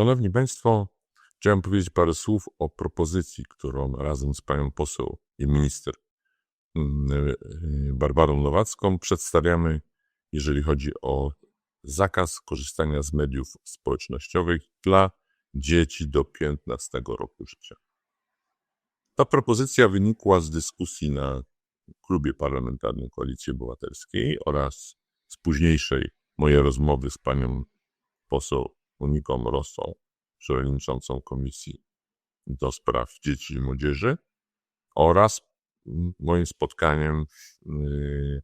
Szanowni Państwo, chciałem powiedzieć parę słów o propozycji, którą razem z panią poseł i minister mm, Barbarą Nowacką przedstawiamy, jeżeli chodzi o zakaz korzystania z mediów społecznościowych dla dzieci do 15 roku życia. Ta propozycja wynikła z dyskusji na klubie parlamentarnym Koalicji Obywatelskiej oraz z późniejszej mojej rozmowy z panią poseł Moniką Rosą, przewodniczącą Komisji do Spraw Dzieci i Młodzieży oraz moim spotkaniem y,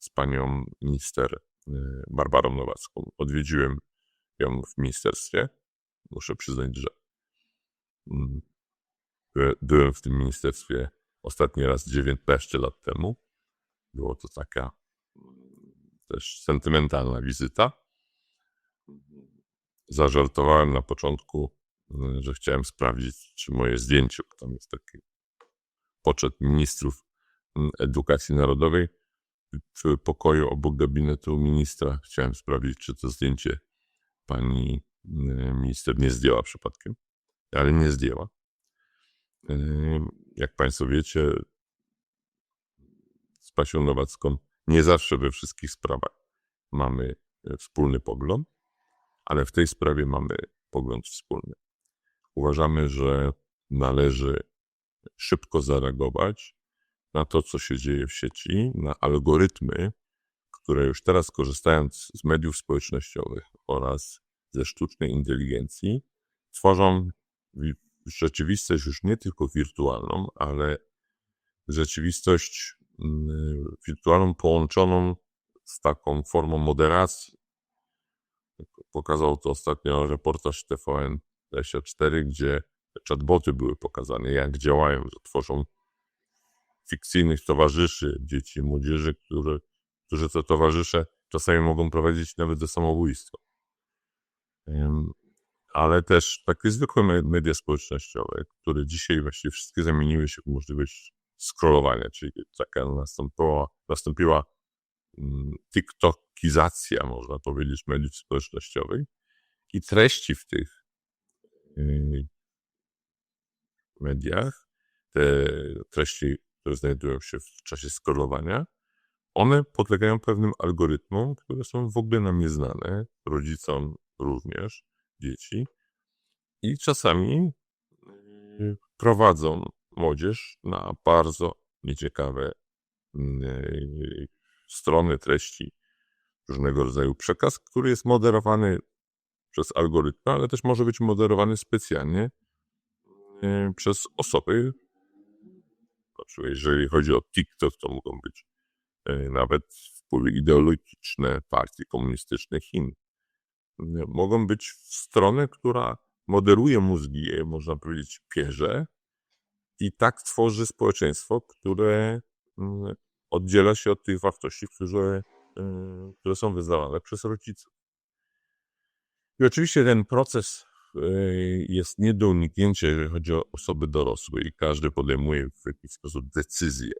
z panią minister y, Barbarą Nowacką. Odwiedziłem ją w ministerstwie. Muszę przyznać, że mm, byłem w tym ministerstwie ostatni raz 19 lat temu. Było to taka mm, też sentymentalna wizyta. Zażartowałem na początku, y, że chciałem sprawdzić, czy moje zdjęcie, bo tam jest taki poczet ministrów mm, edukacji narodowej, w pokoju obok gabinetu ministra. Chciałem sprawdzić, czy to zdjęcie pani y, minister nie zdjęła przypadkiem, ale nie zdjęła. Y, jak Państwo wiecie, z Pasią Nowacką nie zawsze we wszystkich sprawach mamy wspólny pogląd, ale w tej sprawie mamy pogląd wspólny. Uważamy, że należy szybko zareagować na to, co się dzieje w sieci, na algorytmy, które już teraz korzystając z mediów społecznościowych oraz ze sztucznej inteligencji, tworzą rzeczywistość już nie tylko wirtualną, ale rzeczywistość mm, wirtualną połączoną z taką formą moderacji. Pokazał to ostatnio reportaż TVN24, gdzie chatboty były pokazane, jak działają, że tworzą fikcyjnych towarzyszy dzieci i młodzieży, które, którzy te towarzysze czasami mogą prowadzić nawet do samobójstwa ale też takie zwykłe media społecznościowe, które dzisiaj właściwie wszystkie zamieniły się w możliwość scrollowania, czyli taka nastąpiła, nastąpiła tiktokizacja, można powiedzieć, mediów społecznościowych i treści w tych yy, mediach, te treści, które znajdują się w czasie scrollowania, one podlegają pewnym algorytmom, które są w ogóle nam nieznane, rodzicom również, dzieci i czasami y, prowadzą młodzież na bardzo nieciekawe y, strony treści, różnego rodzaju przekaz, który jest moderowany przez algorytmy, ale też może być moderowany specjalnie y, przez osoby. Jeżeli chodzi o TikTok, to mogą być nawet wpływy ideologiczne partii komunistycznych Chin mogą być w stronę, która moderuje mózgi, można powiedzieć, pierze i tak tworzy społeczeństwo, które mm, oddziela się od tych wartości, które, które są wyznawane przez rodziców. I oczywiście ten proces y, jest nie do uniknięcia, jeżeli chodzi o osoby dorosłe i każdy podejmuje w jakiś sposób decyzję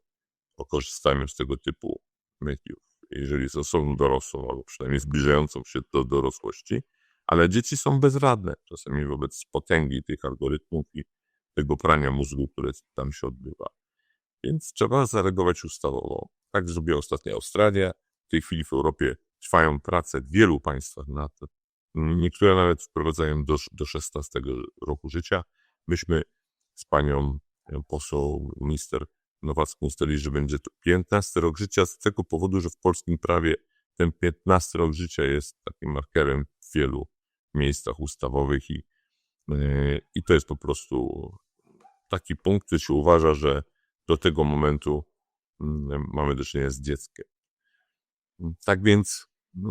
o korzystaniu z tego typu mediów jeżeli jest osobą dorosłą, albo przynajmniej zbliżającą się do dorosłości, ale dzieci są bezradne czasami wobec potęgi tych algorytmów i tego prania mózgu, które tam się odbywa. Więc trzeba zareagować ustawowo. Tak zrobiła ostatnio Australia. W tej chwili w Europie trwają prace w wielu państwach na to. Niektóre nawet wprowadzają do, do 16 roku życia. Myśmy z panią poseł minister Nowacką ustalili, że będzie to 15 rok życia z tego powodu, że w polskim prawie ten 15 rok życia jest takim markerem w wielu miejscach ustawowych i, yy, i to jest po prostu taki punkt, że się uważa, że do tego momentu yy, mamy do czynienia z dzieckiem. Tak więc yy,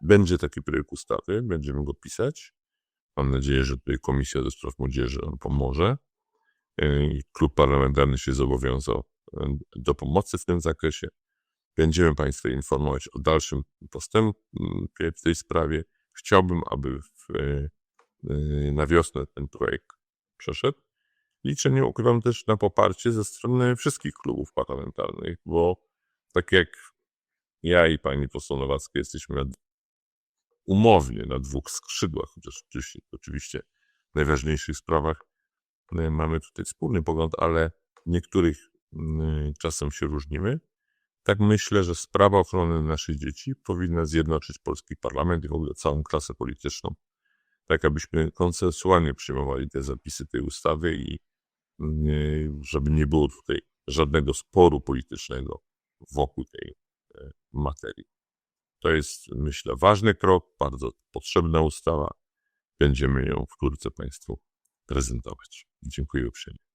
będzie taki projekt ustawy, będziemy go pisać. Mam nadzieję, że tutaj Komisja do Spraw Młodzieży pomoże. Klub parlamentarny się zobowiązał do pomocy w tym zakresie. Będziemy Państwa informować o dalszym postępie w tej sprawie. Chciałbym, aby w, na wiosnę ten projekt przeszedł. Liczę, nie ukrywam też na poparcie ze strony wszystkich klubów parlamentarnych, bo tak jak ja i pani poseł Nowacka jesteśmy umownie na dwóch skrzydłach, chociaż oczywiście, oczywiście w najważniejszych sprawach y, mamy tutaj wspólny pogląd, ale w niektórych czasem się różnimy. Tak myślę, że sprawa ochrony naszych dzieci powinna zjednoczyć polski parlament i w ogóle całą klasę polityczną, tak abyśmy konsensualnie przyjmowali te zapisy tej ustawy i żeby nie było tutaj żadnego sporu politycznego wokół tej e, materii. To jest, myślę, ważny krok, bardzo potrzebna ustawa. Będziemy ją wkrótce Państwu prezentować. Dziękuję uprzejmie.